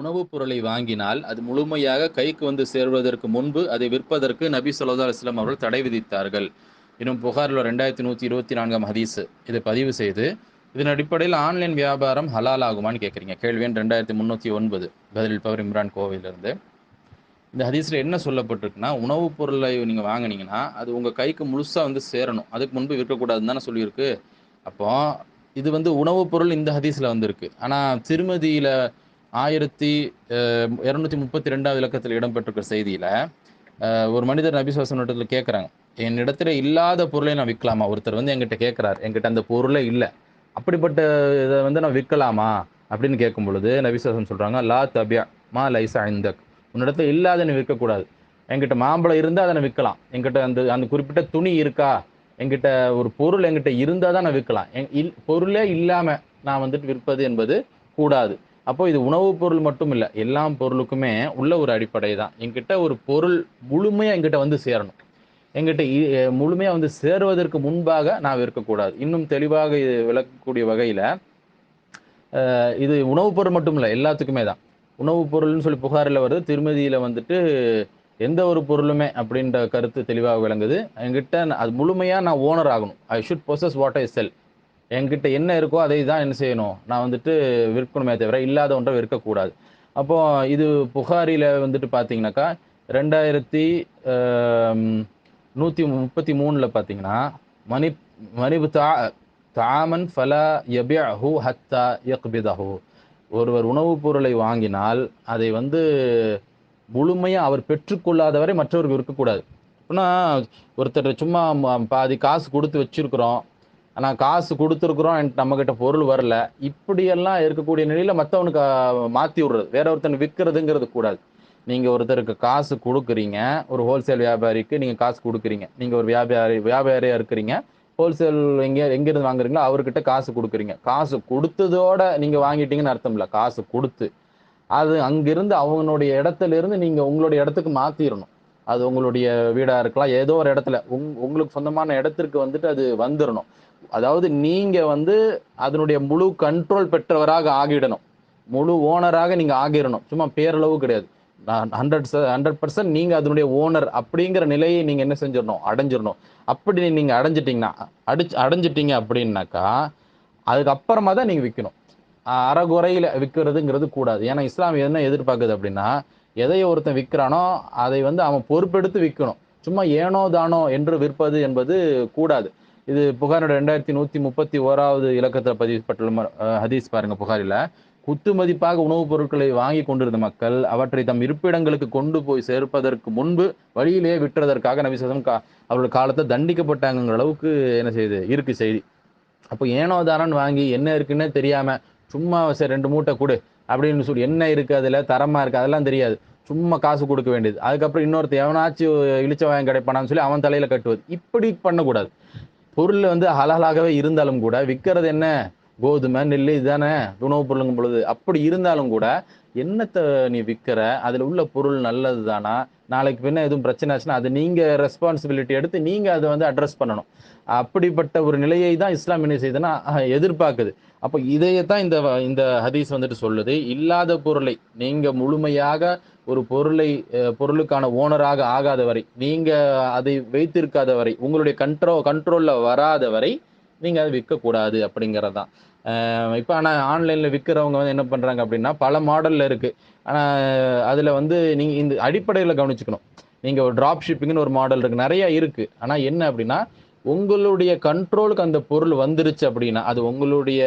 உணவுப் பொருளை வாங்கினால் அது முழுமையாக கைக்கு வந்து சேர்வதற்கு முன்பு அதை விற்பதற்கு நபி சொல்லா அலுவலாம் அவர்கள் தடை விதித்தார்கள். இன்னும் புகாரில் ரெண்டாயிரத்தி நூற்றி இருபத்தி நான்காம் ஹதீஸ் இதை பதிவு செய்து இதன் அடிப்படையில் ஆன்லைன் வியாபாரம் ஹலால் ஆகுமான்னு கேட்குறீங்க. கேள்வி எண் ரெண்டாயிரத்தி முந்நூற்றி ஒன்பது. பதிலளிப்பவர் இம்ரான் கோவிலிருந்து இந்த ஹதீஸில் என்ன சொல்லப்பட்டிருக்குன்னா உணவுப் பொருளை நீங்கள் வாங்கினீங்கன்னா அது உங்கள் கைக்கு முழுசாக வந்து சேரணும். அதுக்கு முன்பு விற்கக்கூடாதுன்னு தானே சொல்லியிருக்கு. அப்போ இது வந்து உணவுப் பொருள் இந்த ஹதீஸில் வந்திருக்கு. ஆனால் திருமதியில் ஆயிரத்தி இரநூத்தி முப்பத்தி ரெண்டாவது இலக்கத்தில் இடம்பெற்றிருக்கிற செய்தியில் ஒரு மனிதர் நபிசுவாசனத்தில் கேட்குறாங்க என்னிடத்துல இல்லாத பொருளை நான் விற்கலாமா ஒருத்தர் வந்து என்கிட்ட கேட்குறாரு என்கிட்ட அந்த பொருளே இல்லை. அப்படிப்பட்ட இதை வந்து நான் விற்கலாமா அப்படின்னு கேட்கும் பொழுது நபிசுவாசன் சொல்கிறாங்க லா தபியா மா லைசா இந்தக் உன்னிடத்துல இல்லாத நீ விற்கக்கூடாது என்கிட்ட மாம்பழம் இருந்தால் அதை நான் விற்கலாம். என்கிட்ட அந்த அந்த குறிப்பிட்ட துணி இருக்கா? என்கிட்ட ஒரு பொருள் என்கிட்ட இருந்தால் தான் நான் விற்கலாம். எங் இல் பொருளே இல்லாமல் நான் வந்துட்டு விற்பது என்பது கூடாது. அப்போ இது உணவுப் பொருள் மட்டும் இல்லை எல்லா பொருளுக்குமே உள்ள ஒரு அடிப்படை தான் என்கிட்ட ஒரு பொருள் முழுமையாக எங்கிட்ட வந்து சேரணும். என்கிட்ட இ- முழுமையாக வந்து சேருவதற்கு முன்பாக நான் இருக்கக்கூடாது. இன்னும் தெளிவாக இது விளக்கக்கூடிய வகையில் இது உணவுப் பொருள் மட்டும் இல்லை எல்லாத்துக்குமே தான். உணவுப் பொருள்னு சொல்லி புகாரில் வருது. திருமதியில் வந்துட்டு எந்த ஒரு பொருளுமே அப்படின்ற கருத்து தெளிவாக விளங்குது. என்கிட்ட நான் அது முழுமையாக நான் ஓனர் ஆகணும். I should possess what I sell என்கிட்ட என்ன இருக்கோ அதை தான் என்ன செய்யணும்? நான் வந்துட்டு விற்கணுமே தவிர இல்லாத ஒன்றை விற்கக்கூடாது. அப்போ இது புகாரில வந்துட்டு பார்த்தீங்கன்னாக்கா ரெண்டாயிரத்தி நூற்றி முப்பத்தி மூணில் பார்த்தீங்கன்னா மணி மணிபு தா தாமன் ஃபலா யபியஹு ஹத்தா யக்பிதஹு. ஒருவர் உணவுப் பொருளை வாங்கினால் அதை வந்து முழுமையாக அவர் பெற்றுக்கொள்ளாதவரை மற்றவருக்கு இருக்கக்கூடாது அப்படின்னா ஒருத்தர் சும்மா பாதி காசு கொடுத்து வச்சுருக்குறோம். ஆனால் காசு கொடுத்துருக்குறோம் நம்மக்கிட்ட பொருள் வரல. இப்படியெல்லாம் இருக்கக்கூடிய நிலையில் மற்றவனுக்கு மாற்றி விடுறது. வேற ஒருத்தன் விற்கிறதுங்கிறது கூடாது. நீங்கள் ஒருத்தருக்கு காசு கொடுக்குறீங்க. ஒரு ஹோல்சேல் வியாபாரிக்கு நீங்கள் காசு கொடுக்குறீங்க. நீங்கள் ஒரு வியாபாரி வியாபாரியாக இருக்கிறீங்க. ஹோல்சேல் எங்கே எங்கேருந்து வாங்குறீங்களோ அவர்கிட்ட காசு கொடுக்குறீங்க. காசு கொடுத்ததோட நீங்கள் வாங்கிட்டீங்கன்னு அர்த்தம் இல்லை. காசு கொடுத்து. அது அங்கிருந்து அவங்களுடைய இடத்துல இருந்து நீங்கள் உங்களுடைய இடத்துக்கு மாற்றிடணும் அது உங்களுடைய வீடாக இருக்கலாம். ஏதோ ஒரு இடத்துல. உங் உங்களுக்கு சொந்தமான இடத்திற்கு வந்துட்டு அது வந்துடணும் அதாவது நீங்கள் வந்து அதனுடைய முழு கண்ட்ரோல் பெற்றவராக ஆகிடணும். முழு ஓனராக நீங்கள் ஆகிடணும். சும்மா பேரளவு கிடையாது. ஹண்ட்ரட் ஹண்ட்ரட் பர்சன்ட் நீங்கள் அதனுடைய ஓனர் அப்படிங்கிற நிலையை நீங்கள் என்ன செஞ்சிடணும்? அடைஞ்சிடணும். அப்படி நீங்கள் அடைஞ்சிட்டிங்கன்னா அடிச்சு அடைஞ்சிட்டீங்க அப்படின்னாக்கா அதுக்கப்புறமா தான் நீங்கள் விற்கணும் அறகுறையில் விற்கிறதுங்கிறது கூடாது. ஏன்னா இஸ்லாம் என்ன எதிர்பார்க்குது அப்படின்னா எதை ஒருத்தன் விற்கிறானோ அதை வந்து அவன் பொறுப்பெடுத்து விற்கணும் சும்மா ஏனோ தானோ என்று விற்பது என்பது கூடாது. இது புகாரோட ரெண்டாயிரத்தி நூற்றி முப்பத்தி ஓராவது இலக்கத்தில் பதிவுப்பட்டுள்ள ம- ஹதீஸ் பாருங்க புகாரில். குத்து மதிப்பாக உணவுப் பொருட்களை வாங்கி கொண்டிருந்த மக்கள் அவற்றை தம் இருப்பிடங்களுக்கு கொண்டு போய் சேர்ப்பதற்கு முன்பு வழியிலேயே விட்டுறதற்காக நபிசதம் கா அவர்கள் காலத்தை தண்டிக்கப்பட்டாங்கிற அளவுக்கு என்ன செய்யுது இருக்கு செய்தி. அப்போ ஏனோ தானோன்னு வாங்கி என்ன இருக்குன்னே தெரியாம சும்மா சரி ரெண்டு மூட்டை கொடு அப்படின்னு சொல்லி என்ன இருக்கு அதில்? தரமாக இருக்குது அதெல்லாம் தெரியாது. சும்மா காசு கொடுக்க வேண்டியது. அதுக்கப்புறம் இன்னொருத்த எவனாச்சும் இழிச்ச வாயம் கிடைப்பானான்னு சொல்லி அவன் தலையில் கட்டுவது. இப்படி பண்ணக்கூடாது. பொருள் வந்து ஹலாலாகவே இருந்தாலும் கூட விற்கிறது என்ன? கோதுமை நெல் இதுதானே? உணவுப் பொருளுங்கும் பொழுது. அப்படி இருந்தாலும் கூட என்னத்தை நீ விற்கிற அதில் உள்ள பொருள் நல்லது தானா நாளைக்கு பின்ன எதுவும் பிரச்சனை ஆச்சுன்னா அது நீங்கள் ரெஸ்பான்சிபிலிட்டி எடுத்து நீங்கள் அதை வந்து அட்ரஸ் பண்ணணும். அப்படிப்பட்ட ஒரு நிலையை தான் இஸ்லாம் என்ன செய்யுதுன்னா எதிர்பார்க்குது. அப்போ இதையத்தான் இந்த வ- இந்த ஹதீஸ் வந்துட்டு சொல்லுது. இல்லாத பொருளை நீங்கள் முழுமையாக ஒரு பொருளை பொருளுக்கான ஓனராக ஆகாத வரை நீங்கள் அதை வைத்திருக்காத வரை உங்களுடைய கண்ட்ரோ கண்ட்ரோலில் வராத வரை நீங்கள் அதை விற்கக்கூடாது அப்படிங்கிறது தான் இப்போ ஆனால் ஆன்லைனில் விற்கிறவங்க வந்து என்ன பண்ணுறாங்க அப்படின்னா பல மாடலில் இருக்குது ஆனால் அதில் வந்து நீங்கள் இந்த அடிப்படையில் கவனிச்சுக்கணும். நீங்கள் ஒரு ட்ராப் ஷிப்பிங்னு ஒரு மாடல் இருக்குது நிறைய இருக்குது ஆனால் என்ன அப்படின்னா உங்களுடைய கண்ட்ரோலுக்கு அந்த பொருள் வந்துருச்சு அப்படின்னா அது உங்களுடைய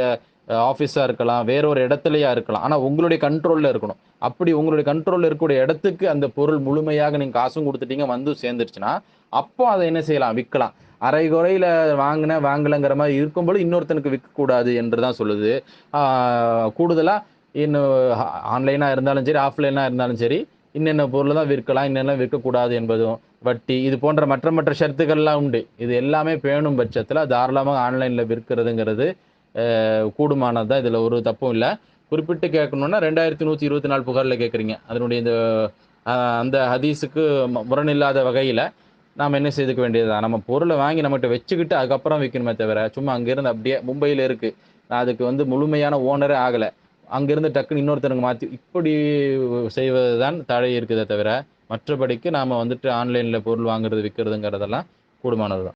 ஆஃபீஸாக இருக்கலாம் வேற ஒரு இடத்துலையா இருக்கலாம். ஆனால் உங்களுடைய கண்ட்ரோலில் இருக்கணும். அப்படி உங்களுடைய கண்ட்ரோலில் இருக்கக்கூடிய இடத்துக்கு அந்த பொருள் முழுமையாக நீங்கள் காசும் கொடுத்துட்டீங்க வந்து சேர்ந்துருச்சுன்னா அப்போ அதை என்ன செய்யலாம்? விற்கலாம். அரை குறையில் வாங்கின வாங்கலைங்கிற மாதிரி இருக்கும்போது இன்னொருத்தனுக்கு விற்கக்கூடாது என்று தான் சொல்லுது. கூடுதலாக இன்னும் ஆன்லைனாக இருந்தாலும் சரி ஆஃப்லைனாக இருந்தாலும் சரி இன்னென்ன பொருள் தான் விற்கலாம் இன்னெல்லாம் விற்கக்கூடாது என்பதும் வட்டி இது போன்ற மற்ற மற்ற ஷர்த்துக்கள்லாம் உண்டு. இது எல்லாமே பேணும் பட்சத்தில் தாராளமாக ஆன்லைனில் விற்கிறதுங்கிறது கூடுமானது தான் இதில் ஒரு தப்பும் இல்லை. குறிப்பிட்டு கேட்கணுன்னா ரெண்டாயிரத்தி நூற்றி இருபத்தி நாலு புகாரில் கேட்குறீங்க. அதனுடைய இந்த அந்த ஹதீஸுக்கு மு- முரணில்லாத வகையில் நாம் என்ன செய்துக்க வேண்டியதுதான்? நம்ம பொருளை வாங்கி நம்மகிட்ட வச்சுக்கிட்டு அதுக்கப்புறம் விற்கணுமே தவிர சும்மா அங்கேருந்து அப்படியே மும்பையில் இருக்குது நான் அதுக்கு வந்து முழுமையான ஓனரே ஆகலை. அங்கேருந்து டக்குன்னு இன்னொருத்தனுக்கு மாற்றி இப்படி செய்வது தான் தடை இருக்குதே தவிர மற்றபடிக்கு நாம் வந்துட்டு ஆன்லைனில் பொருள் வாங்குறது விற்கிறதுங்கிறதெல்லாம் கூடுமானது தான்